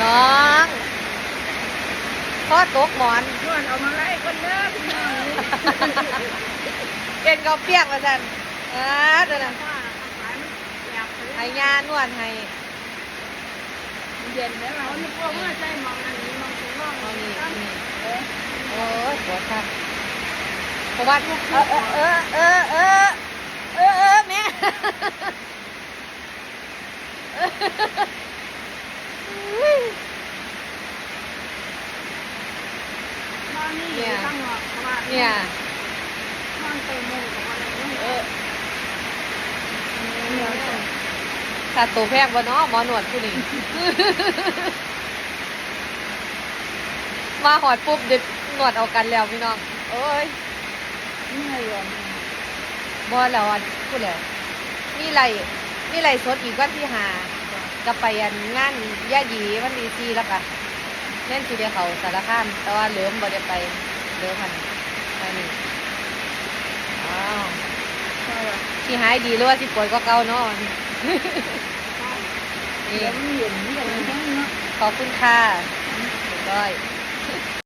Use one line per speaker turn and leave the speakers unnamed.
น้องพ่อตกหมอน
นวดเอามาไล่คนเด้อพี่น้อง
เอ็นก็เปียกมาสั่นอ่าตัวนั้น
ว่าอาหารอยากไป
ให้ยานวดให้
เย็นแล้วเราไม่กลัวว่าใจมองอันนี้มองตรงนอก
เอานี่
ตั้ง
นี่
เออ
โอ้ยปวดครับเพราะว่าเออเออเออเออเออเออเออแม่อุ้ย
บ้า นี่อยู่ตั้งหรอกเพราะว่า
เนี่ย
บ้านเต็มเลยแต่ว่าอะไรไม่
เอ
อเดี๋ยวส่ง
ถ้าตัวแพงบ่เนาะหมอหนวดผู้นี้ มาหอดปุ๊บเด็ดหนวดเอากันแล้วพี่น้องโอ้ย
นี่ไง
บอแล้วอันพูดแล้วมีไรมีไรสดอีกวันที่หาก็ไปอันงานย่าหยีวันที่สี่แล้วกัน เล่นสีเดียวเขาสารคามแต่ว่าเหลิมบ่ได้ไปเหลิมมันอันนี้อ้าว
ใช่ป่ะ
ที่หายดีหรือว่าที่ป่วยก็เก่าเนาะนี่
เดี๋ยวมันเย็นนี่อย่างนี้เนาะ
ขอบคุณค่ะเรียบร้อย